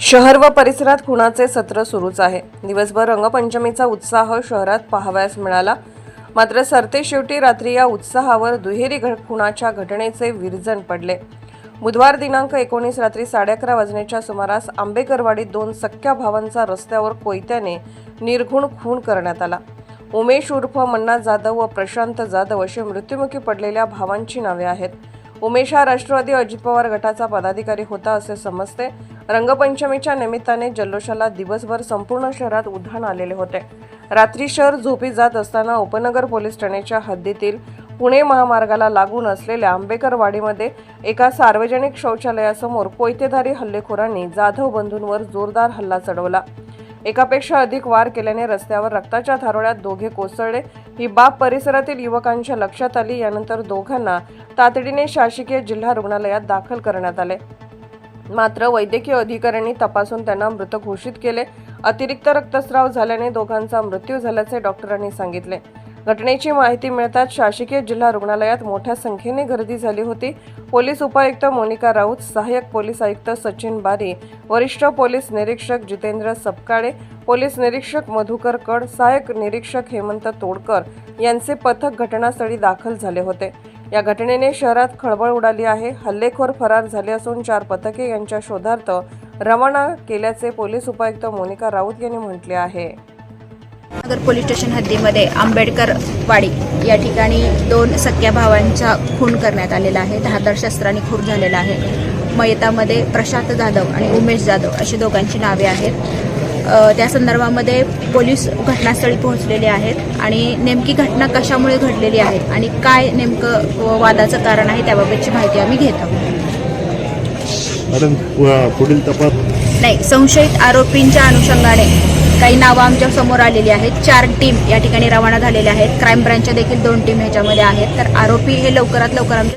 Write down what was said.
शहर व परिसरात खुणाचे सत्र सुरूच आहे. दिवसभर रंगपंचमीचा उत्साह शहरात पाहावयास मिळाला. मात्र सरते शेवटी रात्री या उत्साहावर दुहेरी खुणाच्या घटनेचे विरजण पडले. बुधवार दिनांक एकोणीस रात्री साडे अकरा वाजण्याच्या सुमारास आंबेकरवाडीत दोन सख्या भावांचा रस्त्यावर कोयत्याने निर्घुण खून करण्यात आला. उमेश उर्फ मन्ना जाधव व प्रशांत जाधव असे मृत्युमुखी पडलेल्या भावांची नावे आहेत. उमेश हा राष्ट्रवादी अजित पवार गटाचा पदाधिकारी होता असे समजते. रंगपंचमीच्या निमित्ताने जल्लोषाला दिवसभर संपूर्ण शहरात उधाण आलेले होते. रात्री शहर झोपी जात असताना उपनगर पोलीस ठाण्याच्या हद्दीतील पुणे महामार्गाला लागून असलेल्या आंबेकरवाडीमध्ये एका सार्वजनिक शौचालयासमोर कोयतेधारी हल्लेखोरांनी जाधव बंधूंवर जोरदार हल्ला चढवला. एकापेक्षा अधिक वार केल्याने रस्त्यावर रक्ताच्या थारोळ्यात दोघे कोसळले. ही बाब परिसरातील युवकांच्या लक्षात आली. यानंतर दोघांना तातडीने शासकीय जिल्हा रुग्णालयात दाखल करण्यात आले. मात्र वैद्यकीय अधिकाऱ्यांनी तपासून त्यांना मृत घोषित केले. अतिरिक्त रक्तस्राव झाल्याने दोघांचा मृत्यू झाल्याचे डॉक्टरांनी सांगितले. घटनेची माहिती मिळताच शासकीय जिल्हा रुग्णालयात मोठ्या संख्येने गर्दी झाली होती. पोलीस उपायुक्त मोनिका राऊत सहाय्यक पोलीस आयुक्त सचिन बारी वरिष्ठ पोलीस निरीक्षक जितेंद्र सपकाळे पोलीस निरीक्षक मधुकर कड सहाय्यक निरीक्षक हेमंत तोडकर यांचे पथक घटनास्थळी दाखल झाले होते. या घटनेने शहरात खळबळ उडाली आहे. हल्लेखोर फरार झाले असून चार पथके यांच्या शोधार्थ रवाना केल्याचे पोलीस उपायुक्त मोनिका राऊत यांनी म्हटले आहे. नगर पोलीस स्टेशन हद्दीमध्ये आंबेडकर वाडी या ठिकाणी दोन सख्या भावांचा खून करण्यात आलेला आहे. धारदार शस्त्राने खून झालेला आहे. मयतामध्ये प्रशांत जाधव आणि उमेश जाधव अशी दोघांची नावे आहेत. त्या संदर्भामध्ये पोलीस घटनास्थळी पोहोचलेले आहेत आणि नेमकी घटना कशामुळे घडलेली आहे आणि काय नेमकं वादाचं कारण आहे त्याबाबतची माहिती आम्ही घेत आहोत. पुढील तपास. नाही संशयित आरोपींच्या अनुषंगाने काही नावं आमच्यासमोर आलेली आहेत. चार टीम या ठिकाणी रवाना झालेल्या आहेत. क्राईम ब्रँचच्या देखील दोन टीम ह्याच्यामध्ये आहेत. तर आरोपी हे लवकरात लवकर आमच्या